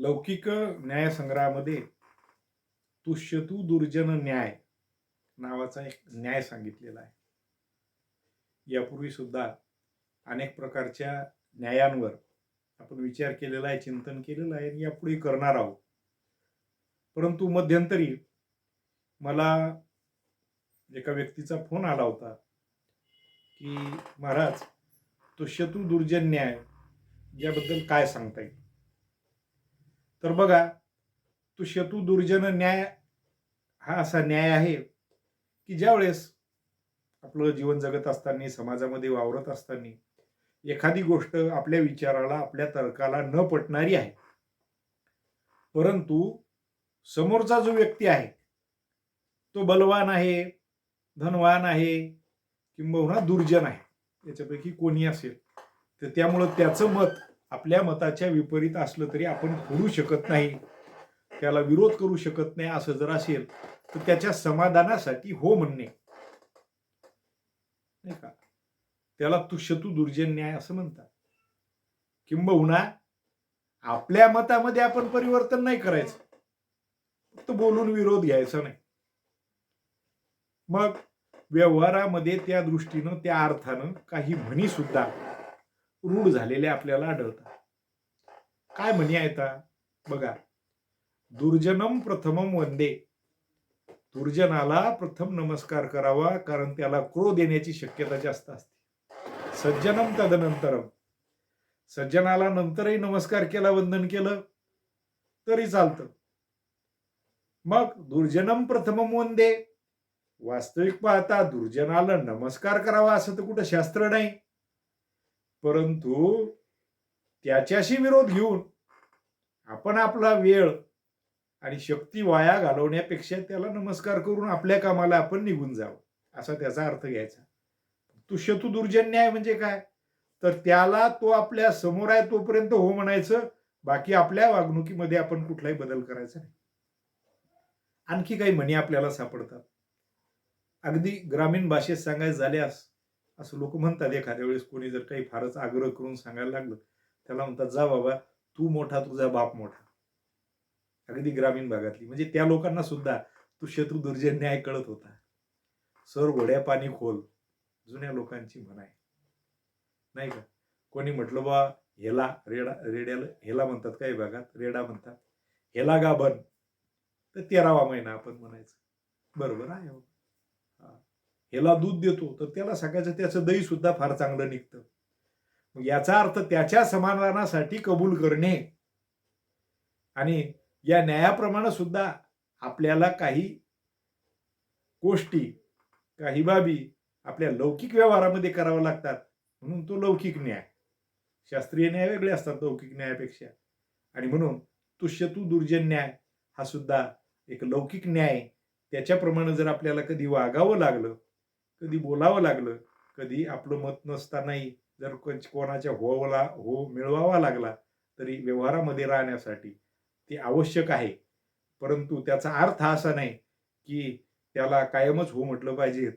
लौकिक न्यायसंग्रहामध्ये तुष्यतू दुर्जन न्याय नावाचा एक न्याय सांगितलेला आहे. यापूर्वी सुद्धा अनेक प्रकारच्या न्यायांवर आपण विचार केलेला आहे चिंतन केलेलं आहे आणि यापुढे करणार आहोत. परंतु मध्यंतरी मला एका व्यक्तीचा फोन आला होता की महाराज तुष्यतू दुर्जन न्याय याबद्दल काय सांगता येईल? तर बघा तो शतू दुर्जन न्याय हा असा न्याय आहे की ज्यावेळेस आपलं जीवन जगत असताना समाजामध्ये वावरत असताना एखादी गोष्ट आपल्या विचाराला आपल्या तर्काला न पटणारी आहे. परंतु समोरचा जो व्यक्ती आहे तो बलवान आहे धनवान आहे किंबहुना दुर्जन आहे. याच्यापैकी कोणी असेल तर त्यामुळं त्याचं मत आपल्या मताच्या विपरीत असलं तरी आपण फोडू शकत नाही. त्याला विरोध करू शकत नाही असं जर असेल तर त्याच्या समाधानासाठी हो म्हणणे. नाही का? त्याला तुष्यतू दुर्जन न्याय असं म्हणतात. किंबहुना आपल्या मतामध्ये आपण परिवर्तन नाही करायचं. फक्त बोलून विरोध घ्यायचा नाही. मग व्यवहारामध्ये त्या दृष्टीनं त्या अर्थानं काही म्हणी सुद्धा रूढ झालेले आपल्याला आढळतात. काय म्हणी आहेत बघा. दुर्जनम प्रथमम वंदे. दुर्जनाला प्रथम नमस्कार करावा कारण त्याला क्रोध येण्याची शक्यता जास्त असते. सज्जनम तदनंतरम. सज्जनाला नंतरही नमस्कार केला वंदन केलं तरी चालतं. मग दुर्जनम प्रथमम वंदे. वास्तविक पाहता दुर्जनाला नमस्कार करावा असं तर कुठं शास्त्र नाही. परंतु त्याच्याशी विरोध घेऊन आपण आपला वेळ आणि शक्ती वाया घालवण्यापेक्षा त्याला नमस्कार करून आपल्या कामाला आपण निघून जावं असा त्याचा अर्थ घ्यायचा. तू शतू न्याय म्हणजे काय? तर त्याला तो आपल्यासमोर आहे तोपर्यंत हो म्हणायचं बाकी आपल्या वागणुकीमध्ये आपण कुठलाही बदल करायचा नाही. आणखी काही म्हणी आपल्याला सापडतात. अगदी ग्रामीण भाषेत सांगायचं झाल्यास असं लोक म्हणतात एखाद्या वेळेस कोणी जर काही फारच आग्रह करून सांगायला लागलं त्याला म्हणतात जा बाबा तू मोठा तुझा बाप मोठा. अगदी ग्रामीण भागातली. म्हणजे त्या लोकांना सुद्धा तू शत्रू दुर्जन न्याय कळत होता. सर घोड्या पाणी खोल जुन्या लोकांची म्हण आहे. नाही का? कोणी म्हटलं बा हेला रेडा रेड्याला हेला म्हणतात काही भागात? रेडा म्हणतात. हेला गाभन तर तेरावा महिना आपण म्हणायचं. बरोबर आहे हो. ह्याला दूध देतो तर त्याला सकाळचं त्याचं दही सुद्धा फार चांगलं निघतं. मग याचा अर्थ त्याच्या समाधानासाठी कबूल करणे आणि या न्यायाप्रमाणे सुद्धा आपल्याला काही गोष्टी काही बाबी आपल्या लौकिक व्यवहारामध्ये कराव्या लागतात. म्हणून तो लौकिक न्याय. शास्त्रीय न्याय वेगळे असतात लौकिक न्यायापेक्षा. आणि म्हणून तुष्यतू दुर्जन न्याय हा सुद्धा एक लौकिक न्याय. त्याच्याप्रमाणे जर आपल्याला कधी वागावं लागलं कधी बोलावं लागलं कधी आपलं मत नसतानाही जर कोणाच्या होला हो मिळवावा लागला तरी व्यवहारामध्ये राहण्यासाठी ते आवश्यक आहे. परंतु त्याचा अर्थ असा नाही की त्याला कायमच हो म्हटलं पाहिजेत.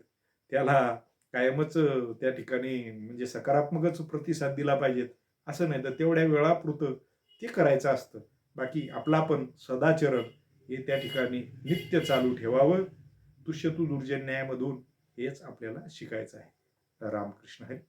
त्याला कायमच त्या ठिकाणी म्हणजे सकारात्मकच प्रतिसाद दिला पाहिजेत. असं नाही तर तेवढ्या वेळापुरतं ते करायचं असतं. बाकी आपला पण सदाचरण हे त्या ठिकाणी नित्य चालू ठेवावं. तुष्यतू दुर्जन न्यायामधून हेच आपल्याला शिकायचं आहे. रामकृष्ण हरी.